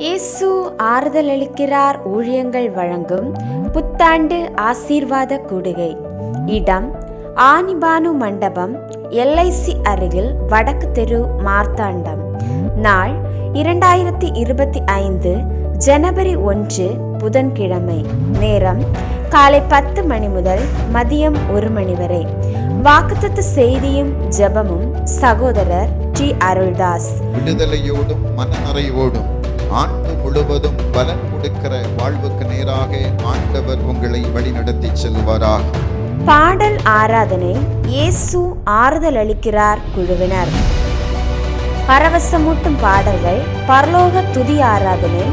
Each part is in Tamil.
இயேசு ஆறுதல் அளிக்கிறார் ஊழியங்கள் வழங்கும் புத்தாண்டு ஆசீர்வாத கூடுகை. இடம் ஆனிபானு மண்டபம் எல்ஐசி அருகில் வடக்கு தெரு மார்த்தாண்டம். நாள் இரண்டாயிரத்தி இருபத்தி ஐந்து ஜனவரி ஒன்று புதன்கிழமை. நேரம் காலை பத்து மணி முதல் மதியம் ஒரு மணி வரை. வாக்குத்தத்து செய்தியும் ஜெபமும் சகோதரர் டி அருள்தாஸ். விடுதலையோடும் மனநிறைவோடும் ஆண்டு முழுவதும் பலன் கொடுக்கிற வாழ்வுக்கு நேராக ஆண்டவர் உங்களை வழிநடத்தி செல்வாராக. பாடல் ஆராதனை இயேசு ஆறுதல் அளிக்கிறார் குழுவினர். பரவசமூட்டும் பாடல்கள் பரலோக துதி ஆராதனை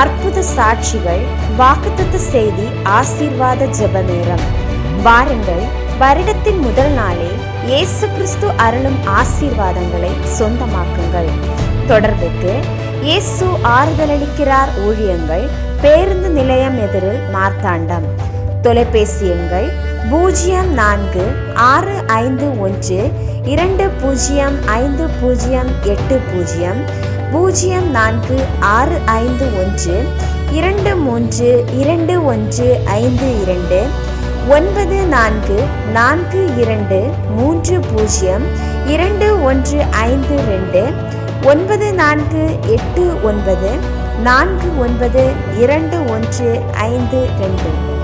அற்புத சாட்சிகள் வாக்குத்தத்து செய்தி ஆசீர்வாத ஜெப நேரம். வாருங்கள் வருடத்தின் முதல் நாளே இயேசு கிறிஸ்து அருளும் ஆசீர்வாதங்களை சொந்தமாக்குங்கள். தொடர்புக்கு இயேசு ஆறுதல் அளிக்கிறார் ஊழியங்கள் பேருந்து நிலையம் எதிரில் மார்த்தாண்டம். தொலைபேசி எண்கள் பூஜ்ஜியம் நான்கு ஆறு ஐந்து ஒன்று இரண்டு பூஜ்ஜியம் ஐந்து பூஜ்ஜியம் எட்டு பூஜ்ஜியம் பூஜ்ஜியம் நான்கு ஆறு ஐந்து ஒன்று இரண்டு மூன்று இரண்டு ஒன்று ஐந்து இரண்டு ஒன்பது நான்கு நான்கு இரண்டு மூன்று பூஜ்ஜியம் இரண்டு ஒன்று ஐந்து ரெண்டு ஒன்பது நான்கு எட்டு ஒன்பது நான்கு ஒன்பது இரண்டு ஒன்று ஐந்து ரெண்டு.